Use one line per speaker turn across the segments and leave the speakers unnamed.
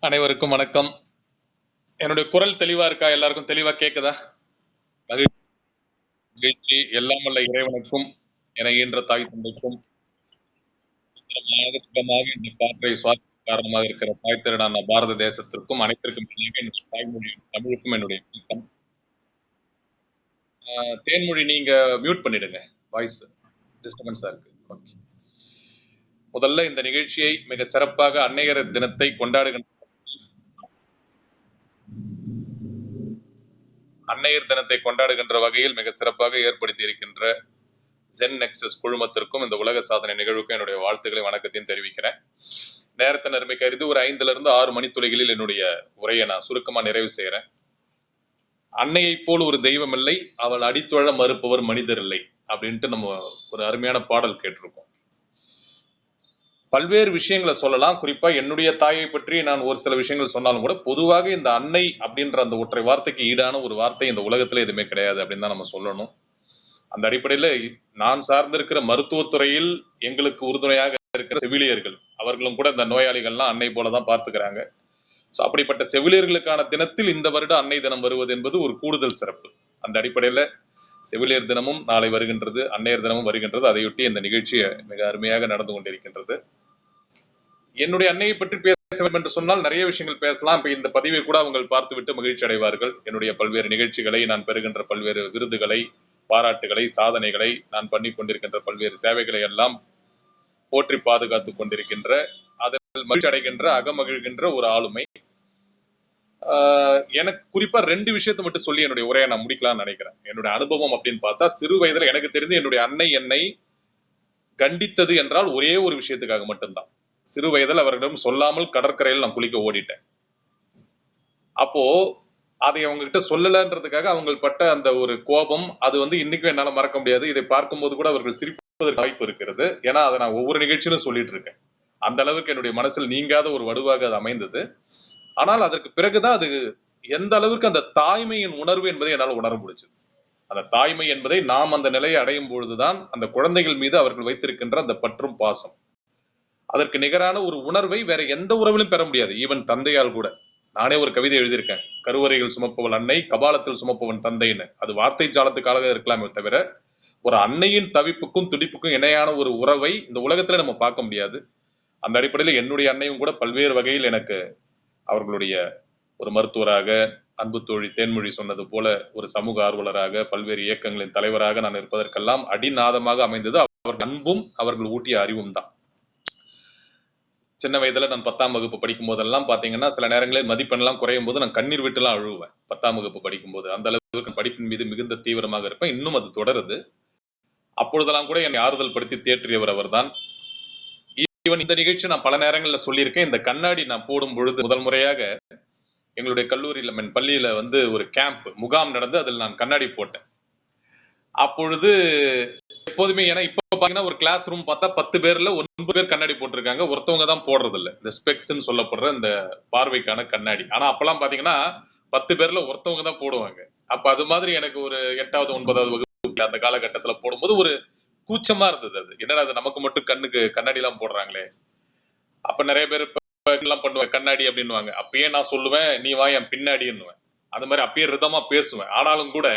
அனைவருக்கும் வணக்கம். என்னுடைய குரல் தெளிவா இருக்கா? எல்லாருக்கும் தெளிவா கேக்குதா? மகிழ்ச்சி. எல்லாம் வல்ல இறைவனுக்கும் என தாய் தந்தைக்கும் சுத்தமாக சுகமாக இந்த காற்றை சுவாசிக்க காரணமாக இருக்கிற தாய் திருடான பாரத தேசத்திற்கும் அனைத்திற்கும் என்னுடைய தாய்மொழி தமிழுக்கும் என்னுடைய வணக்கம். ஆஹ் தேன்மொழி நீங்க மியூட் பண்ணிடுங்க. வாய்ஸ் டிஸ்டர்பன்ஸா இருக்கு. ஓகே முதல்ல இந்த நிகழ்ச்சியை மிக சிறப்பாக அன்னையர் தினத்தை கொண்டாடுகின்ற அன்னையர் தினத்தை கொண்டாடுகின்ற வகையில் மிக சிறப்பாக ஏற்படுத்தி இருக்கின்ற ஜென் நெக்ஸஸ் குழுமத்திற்கும் இந்த உலக சாதனை நிகழ்வுக்கும் என்னுடைய வாழ்த்துக்களை வணக்கத்தையும் தெரிவிக்கிறேன். நேரத்தை நெருமை கருதி ஒரு ஐந்துல இருந்து ஆறு மணித்துளைகளில் என்னுடைய உரையை நான் சுருக்கமா நிறைவு செய்யறேன் அன்னையைப் போல் ஒரு தெய்வம் இல்லை அவள் அடித்தொழ மறுப்பவர் மனிதர் இல்லை அப்படின்ட்டு நம்ம ஒரு அருமையான பாடல் கேட்டிருக்கோம். பல்வேறு விஷயங்களை சொல்லலாம். குறிப்பா என்னுடைய தாயை பற்றி நான் ஒரு சில விஷயங்கள் சொன்னாலும் கூட பொதுவாக இந்த அன்னை அப்படின்ற அந்த ஒற்றை வார்த்தைக்கு ஈடான ஒரு வார்த்தை இந்த உலகத்துல எதுவுமே கிடையாது அப்படின்னு தான் நம்ம சொல்லணும். அந்த அடிப்படையில நான் சார்ந்திருக்கிற மருத்துவத்துறையில் எங்களுக்கு உறுதுணையாக இருக்கிற செவிலியர்கள் அவர்களும் கூட இந்த நோயாளிகள்லாம் அன்னை போலதான் பார்த்துக்கிறாங்க. ஸோ அப்படிப்பட்ட செவிலியர்களுக்கான தினத்தில் இந்த வருடம் அன்னை தினம் வருவது என்பது ஒரு கூடுதல் சிறப்பு. அந்த அடிப்படையில செவிலியர் தினமும் நாளை வருகின்றது அன்னையர் தினமும் வருகின்றது. அதையொட்டி இந்த நிகழ்ச்சி மிக அருமையாக நடந்து கொண்டிருக்கின்றது. என்னுடைய அன்னையை பற்றி பேச வேண்டும் என்று சொன்னால் நிறைய விஷயங்கள் பேசலாம். இப்ப இந்த பதிவை கூட அவங்க பார்த்துவிட்டு மகிழ்ச்சி அடைவார்கள். என்னுடைய பல்வேறு நிகழ்ச்சிகளை நான் பெறுகின்ற பல்வேறு விருதுகளை பாராட்டுகளை சாதனைகளை நான் பண்ணி கொண்டிருக்கின்ற பல்வேறு சேவைகளை எல்லாம் போற்றி பாதுகாத்துக் கொண்டிருக்கின்ற அதில் மகிழ்ச்சி அடைகின்ற அகமகிழ்கின்ற ஒரு ஆளுமை எனக்கு குறிப்பா ரெண்டு விஷயத்தை மட்டும் சொல்லி என்னுடைய உரையை நான் முடிக்கலாம்னு நினைக்கிறேன். என்னுடைய அனுபவம் அப்படின்னு பார்த்தா சிறு வயதுல எனக்கு தெரிந்து என்னுடைய அன்னை என்னை கண்டித்தது என்றால் ஒரே ஒரு விஷயத்துக்காக மட்டும்தான். சிறு வயதில் அவர்களிடம் சொல்லாமல் கடற்கரையில் நான் குளிக்க ஓடிட்டேன். அப்போ அதை அவங்க கிட்ட சொல்லலன்றதுக்காக அவங்க பட்ட அந்த ஒரு கோபம் அது வந்து இன்னைக்கும் என்னால மறக்க முடியாது. இதை பார்க்கும்போது கூட அவர்கள் சிரிப்பதற்கு வாய்ப்பு இருக்கிறது. ஏன்னா அதை நான் ஒவ்வொரு நிகழ்ச்சியிலும் சொல்லிட்டு இருக்கேன். அந்த அளவுக்கு என்னுடைய மனசில் நீங்காத ஒரு வடுவாக அது அமைந்தது. ஆனால் அதற்கு பிறகுதான் அது எந்த அளவுக்கு அந்த தாய்மையின் உணர்வு என்பதை என்னால் உணர முடிச்சது அந்த தாய்மை என்பதை நாம் அந்த நிலையை அடையும் பொழுதுதான் அந்த குழந்தைகள் மீது அவர்கள் வைத்திருக்கின்ற அந்த பற்றும் பாசம். அதற்கு நிகரான ஒரு உணர்வை வேற எந்த உறவிலும் பெற முடியாது. ஈவன் தந்தையால் கூட. நானே ஒரு கவிதை எழுதியிருக்கேன். கருவறையில் சுமப்பவள் அன்னை கபாலத்தில் சுமப்பவன் தந்தைன்னு. அது வார்த்தை ஜாலத்துக்காக இருக்கலாமே தவிர ஒரு அன்னையின் தவிப்புக்கும் துடிப்புக்கும் இணையான ஒரு உறவை இந்த உலகத்துல நம்ம பார்க்க முடியாது. அந்த அடிப்படையில் என்னுடைய அன்னையும் கூட பல்வேறு வகையில் எனக்கு அவர்களுடைய ஒரு மருத்துவராக அன்பு தோழி தேன்மொழி சொன்னது போல ஒரு சமூக ஆர்வலராக பல்வேறு இயக்கங்களின் தலைவராக நான் இருப்பதற்கெல்லாம் அடிநாதமாக அமைந்தது. அவர்கள் அன்பும் அவர்கள் ஊட்டிய அறிவும் தான். சின்ன வயதுல நான் பத்தாம் வகுப்பு படிக்கும் போதெல்லாம் பாத்தீங்கன்னா சில நேரங்களில் மதிப்பெண்லாம் குறையும் போது நான் கண்ணீர் விட்டுலாம் அழுவேன். பத்தாம் வகுப்பு படிக்கும் போது அந்த அளவுக்கு படிப்பின் மீது மிகுந்த தீவிரமாக இருப்பேன். இன்னும் அது தொடருது. அப்பொழுதெல்லாம் கூட என்னை ஆறுதல் படுத்தி தேற்றியவர் அவர்தான். ஈவன் இந்த நிகழ்ச்சி நான் பல நேரங்களில் சொல்லியிருக்கேன். இந்த கண்ணாடி நான் போடும் பொழுது முதல் முறையாக எங்களுடைய கல்லூரியில் மீன் பள்ளியில வந்து ஒரு கேம்ப் முகாம் நடந்து அதில் நான் கண்ணாடி போட்டேன். அப்பொழுது எப்போதுமே ஏன்னா இப்போ பார்த்தீங்கன்னா ஒரு கிளாஸ் ரூம் பார்த்தா பத்து பேர்ல ஒன்பது பேர் கண்ணாடி போட்டிருக்காங்க. ஒருத்தவங்க தான் போடுறது இல்லை இந்த ஸ்பெக்ஸ்ன்னு சொல்லப்படுற இந்த பார்வைக்கான கண்ணாடி. ஆனா அப்பெல்லாம் பாத்தீங்கன்னா பத்து பேர்ல ஒருத்தவங்க தான் போடுவாங்க. அப்ப அது மாதிரி எனக்கு ஒரு எட்டாவது ஒன்பதாவது வகுப்பு அந்த காலகட்டத்துல போடும்போது ஒரு கூச்சமா இருந்தது அது. என்னடா அது நமக்கு மட்டும் கண்ணுக்கு கண்ணாடி எல்லாம் போடுறாங்களே. அப்ப நிறைய பேர் எல்லாம் பண்ணுவேன் கண்ணாடி அப்படின்னுவாங்க. அப்பயே நான் சொல்லுவேன் நீ வா என் பின்னாடின்னுவேன். அந்த மாதிரி அப்பயே ரிதமா பேசுவேன். ஆனாலும் கூட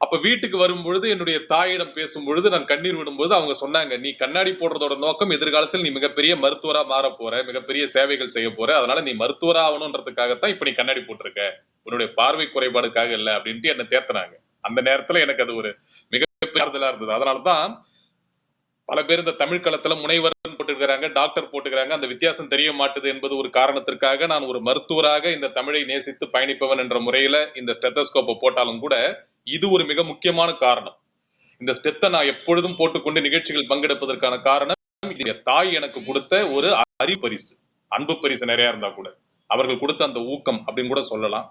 அப்ப வீட்டுக்கு வரும் பொழுது என்னுடைய தாயிடம் பேசும்பொழுது நான் கண்ணீர் விடும்போது அவங்க சொன்னாங்க நீ கண்ணாடி போடுறதோட நோக்கம் எதிர்காலத்தில் நீ மிகப்பெரிய மருத்துவரா மாற போற மிகப்பெரிய சேவைகள் செய்ய போற. அதனால நீ மருத்துவரா ஆகணும்ன்றதுக்காகத்தான் இப்ப நீ கண்ணாடி போட்டிருக்க. உன்னுடைய பார்வை குறைபாடுக்காக இல்ல அப்படின்ட்டு என்ன தேத்தினாங்க. அந்த நேரத்துல எனக்கு அது ஒரு மிக மிகப்பெரிய இருந்தது. அதனாலதான் பல பேர் இந்த தமிழ் களத்துல முனைவர் போட்டுக்கிறாங்க டாக்டர் போட்டுக்கிறாங்க அந்த வித்தியாசம் தெரிய மாட்டுது என்பது ஒரு காரணத்திற்காக நான் ஒரு மருத்துவராக இந்த தமிழை நேசித்து பயணிப்பவன் என்ற முறையில இந்த ஸ்டெத்தஸ்கோப்பை போட்டாலும் கூட இது ஒரு மிக முக்கியமான காரணம். இந்த ஸ்டெத்தை நான் எப்பொழுதும் போட்டுக்கொண்டு நிகழ்ச்சிகள் பங்கெடுப்பதற்கான காரணம் இது தாய் எனக்கு கொடுத்த ஒரு அறிவு பரிசு. அன்பு பரிசு நிறைய இருந்தா கூட. அவர்கள் கொடுத்த அந்த ஊக்கம் அப்படின்னு கூட சொல்லலாம்.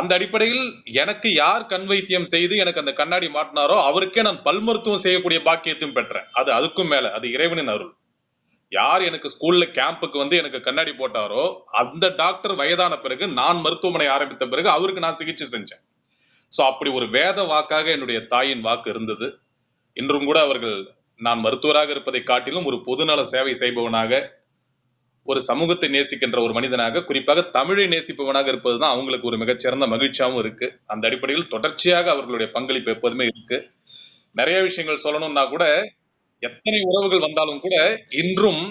அந்த அடிப்படையில் எனக்கு யார் கண் வைத்தியம் செய்து எனக்கு அந்த கண்ணாடி மாட்டினாரோ அவருக்கே நான் பல் மருத்துவம் செய்யக்கூடிய பாக்கியத்தையும் பெற்றேன். அது அதுக்கும் மேல அது இறைவனின் அருள். யார் எனக்கு ஸ்கூல்ல கேம்புக்கு வந்து எனக்கு கண்ணாடி போட்டாரோ அந்த டாக்டர் வயதான பிறகு நான் மருத்துவமனை ஆரம்பித்த பிறகு அவருக்கு நான் சிகிச்சை செஞ்சேன். ஸோ அப்படி ஒரு வேத வாக்காக என்னுடைய தாயின் வாக்கு இருந்தது. இன்றும் கூட அவர்கள் நான் மருத்துவராக இருப்பதை காட்டிலும் ஒரு பொதுநல சேவை செய்பவனாக ஒரு சமூகத்தை நேசிக்கின்ற ஒரு மனிதனாக குறிப்பாக தமிழை நேசிப்பவனாக இருப்பதுதான் அவங்களுக்கு ஒரு மிகச்சிறந்த மகிழ்ச்சியாகவும் இருக்கு. அந்த அடிப்படையில் தொடர்ச்சியாக அவர்களுடைய பங்களிப்பு எப்போதுமே இருக்கு. நிறைய விஷயங்கள் சொல்லணும்னா கூட எத்தனை உறவுகள் வந்தாலும் கூட இன்றும்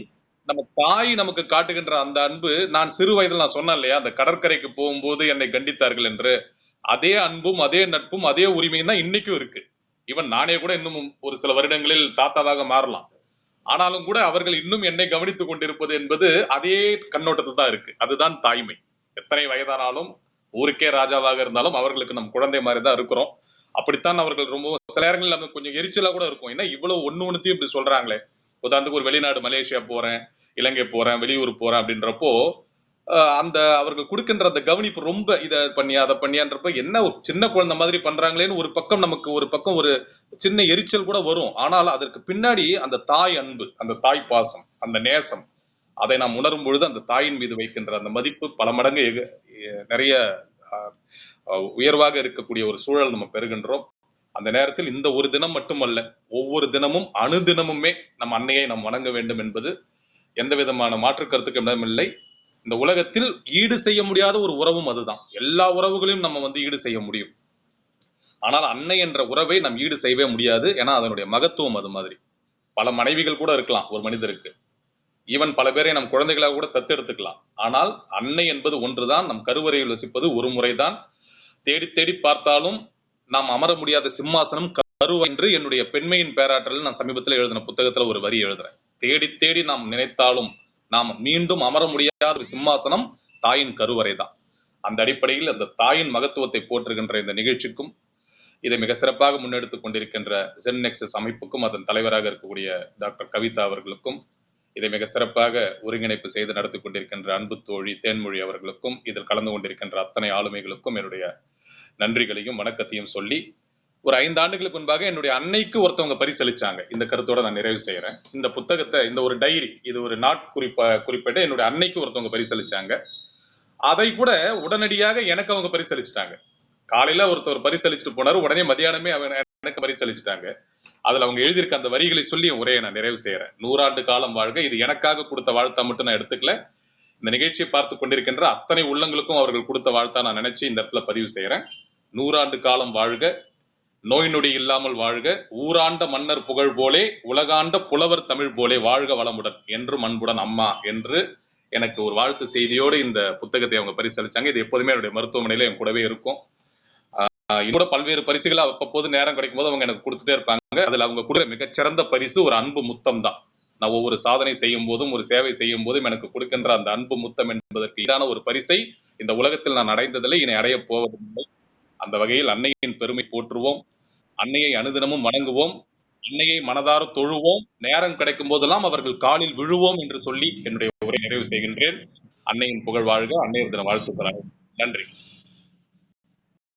நம்ம தாய் நமக்கு காட்டுகின்ற அந்த அன்பு நான் சிறு வயதில் நான் சொன்னேன் இல்லையா அந்த கடற்கரைக்கு போகும்போது என்னை கண்டித்தார்கள் என்று அதே அன்பும் அதே நட்பும் அதே உரிமையும் தான் இன்னைக்கும் இருக்கு. ஈவன் நானே கூட இன்னும் ஒரு சில வருடங்களில் தாத்தாவாக மாறலாம். ஆனாலும் கூட அவர்கள் இன்னும் என்னை கவனித்துக் கொண்டிருப்பது என்பது அதே கண்ணோட்டத்தில் தான் இருக்கு. அதுதான் தாய்மை. எத்தனை வயதானாலும் ஊருக்கே ராஜாவாக இருந்தாலும் அவர்களுக்கு நம் குழந்தை மாதிரி தான் இருக்கிறோம். அப்படித்தான் அவர்கள் ரொம்ப சில நேரங்களில் நமக்கு கொஞ்சம் எரிச்சலா கூட இருக்கும். ஏன்னா இவ்வளவு ஒன்று ஒன்றுத்தையும் இப்படி சொல்றாங்களே. உதாரணத்துக்கு ஒரு வெளிநாடு மலேசியா போறேன் இலங்கை போறேன் வெளியூர் போறேன் அப்படின்றப்போ அந்த அவர்கள் கொடுக்கின்ற அந்த கவனிப்பு ரொம்ப இதை பண்ணி அதை பண்ணியான்றப்ப என்ன ஒரு சின்ன குழந்தை மாதிரி பண்றாங்களேன்னு ஒரு பக்கம் நமக்கு ஒரு பக்கம் ஒரு சின்ன எரிச்சல் கூட வரும். ஆனால் அதற்கு பின்னாடி அந்த தாய் அன்பு அந்த தாய் பாசம் அந்த நேசம் அதை நாம் உணரும் பொழுது அந்த தாயின் மீது வைக்கின்ற அந்த மதிப்பு பல மடங்கு நிறைய உயர்வாக இருக்கக்கூடிய ஒரு சூழல் நம்ம பெறுகின்றோம். அந்த நேரத்தில் இந்த ஒரு தினம் மட்டுமல்ல ஒவ்வொரு தினமும் அணுதினமுமே நம் அன்னையை நாம் வணங்க வேண்டும் என்பது எந்த விதமான மாற்று கருத்துக்கு இடமில்லை. இந்த உலகத்தில் ஈடு செய்ய முடியாத ஒரு உறவும் அதுதான். எல்லா உறவுகளையும் நம்ம வந்து ஈடு செய்ய முடியும். ஆனால் அன்னை என்ற உறவை நாம் ஈடு செய்யவே முடியாது. ஏன்னா அதனுடைய மகத்துவம் அது மாதிரி. பல மனைவிகள் கூட இருக்கலாம் ஒரு மனிதருக்கு. ஈவன் பல பேரை நம் குழந்தைகளாக கூட தத்தெடுத்துக்கலாம். ஆனால் அன்னை என்பது ஒன்றுதான் நம் கருவறையில் வசிப்பது ஒரு முறைதான். தேடி தேடி பார்த்தாலும் நாம் அமர முடியாத சிம்மாசனம் கருவ என்று என்னுடைய பெண்மையின் பேராற்றலில் நான் சமீபத்தில் எழுதின புத்தகத்துல ஒரு வரி எழுதுறேன். தேடி தேடி நாம் நினைத்தாலும் நாம் மீண்டும் அமர முடியாத ஒரு சிம்மாசனம் தாயின் கருவறை தான் அந்த அடிப்படையில் அந்த தாயின் மகத்துவத்தை போற்றுகின்ற இந்த நிகழ்ச்சிக்கும் இதை மிக சிறப்பாக முன்னெடுத்துக் கொண்டிருக்கின்ற சென்னெக்ஸஸ் அமைப்புக்கும் அதன் தலைவராக இருக்கக்கூடிய டாக்டர் கவிதா அவர்களுக்கும் இதை மிக சிறப்பாக ஒருங்கிணைப்பு செய்து நடத்தி கொண்டிருக்கின்ற அன்பு தோழி தேன்மொழி அவர்களுக்கும் இதில் கலந்து கொண்டிருக்கின்ற அத்தனை ஆளுமைகளுக்கும் என்னுடைய நன்றிகளையும் வணக்கத்தையும் சொல்லி ஒரு ஐந்து ஆண்டுகளுக்கு முன்பாக என்னுடைய அன்னைக்கு ஒருத்தவங்க பரிசளிச்சாங்க. இந்த கருத்தோட நான் நிறைவு செய்யறேன் இந்த புத்தகத்தை இந்த ஒரு டைரி இது ஒரு நாட் குறிப்பா குறிப்பிட்ட என்னுடைய அன்னைக்கு ஒருத்தவங்க பரிசளிச்சாங்க. அதை கூட உடனடியாக எனக்கு அவங்க பரிசளிச்சிட்டாங்க. காலையில ஒருத்தர் பரிசளிச்சுட்டு போனார் உடனே மதியானமே அவங்க எனக்கு பரிசளிச்சிட்டாங்க. அதுல அவங்க எழுதியிருக்க அந்த வரிகளை சொல்லி என் உரையை நான் நிறைவு செய்யறேன் நூறாண்டு காலம் வாழ்க. இது எனக்காக கொடுத்த வாழ்த்தா மட்டும் நான் எடுத்துக்கல. இந்த நிகழ்ச்சியை பார்த்து கொண்டிருக்கின்ற அத்தனை உள்ளங்களுக்கும் அவர்கள் கொடுத்த வாழ்த்தா நான் நினைச்சு இந்த இடத்துல பதிவு செய்யறேன் நூறாண்டு காலம் வாழ்க. நோய் நொடி இல்லாமல் வாழ்க ஊராண்ட மன்னர் புகழ் போலே உலகாண்ட புலவர் தமிழ் போலே வாழ்க வளமுடன் என்று அன்புடன் அம்மா என்று எனக்கு ஒரு வாழ்த்து செய்தியோடு இந்த புத்தகத்தை அவங்க பரிசளிச்சாங்க. இது எப்போதுமே என்னுடைய மருத்துவமனையில என் கூடவே இருக்கும். ஆஹ் இன்னும் பல்வேறு பரிசுகளை அப்பப்போது நேரம் கிடைக்கும் போது அவங்க எனக்கு கொடுத்துட்டே இருப்பாங்க. அதுல அவங்க கொடுக்குற மிகச்சிறந்த பரிசு ஒரு அன்பு முத்தம் தான். நான் ஒவ்வொரு சாதனை செய்யும் போதும் ஒரு சேவை செய்யும் போதும் எனக்கு கொடுக்கின்ற அந்த அன்பு முத்தம் என்பதற்கு ஈடான ஒரு பரிசை இந்த உலகத்தில் நான் அடைந்ததில்லை இனி அடைய போவதில்லை. அந்த வகையில் அன்னையின் பெருமை போற்றுவோம். அன்னையை அனுதினமும் வணங்குவோம். அன்னையை மனதார தொழுவோம். நேரம் கிடைக்கும் போதெல்லாம் அவர்கள் காலில் விழுவோம் என்று சொல்லி என்னுடைய உரை நிறைவு செய்கின்றேன். அன்னையின் புகழ் வாழ்க. அன்னையர் தின வாழ்த்துக்கிறார்கள் நன்றி.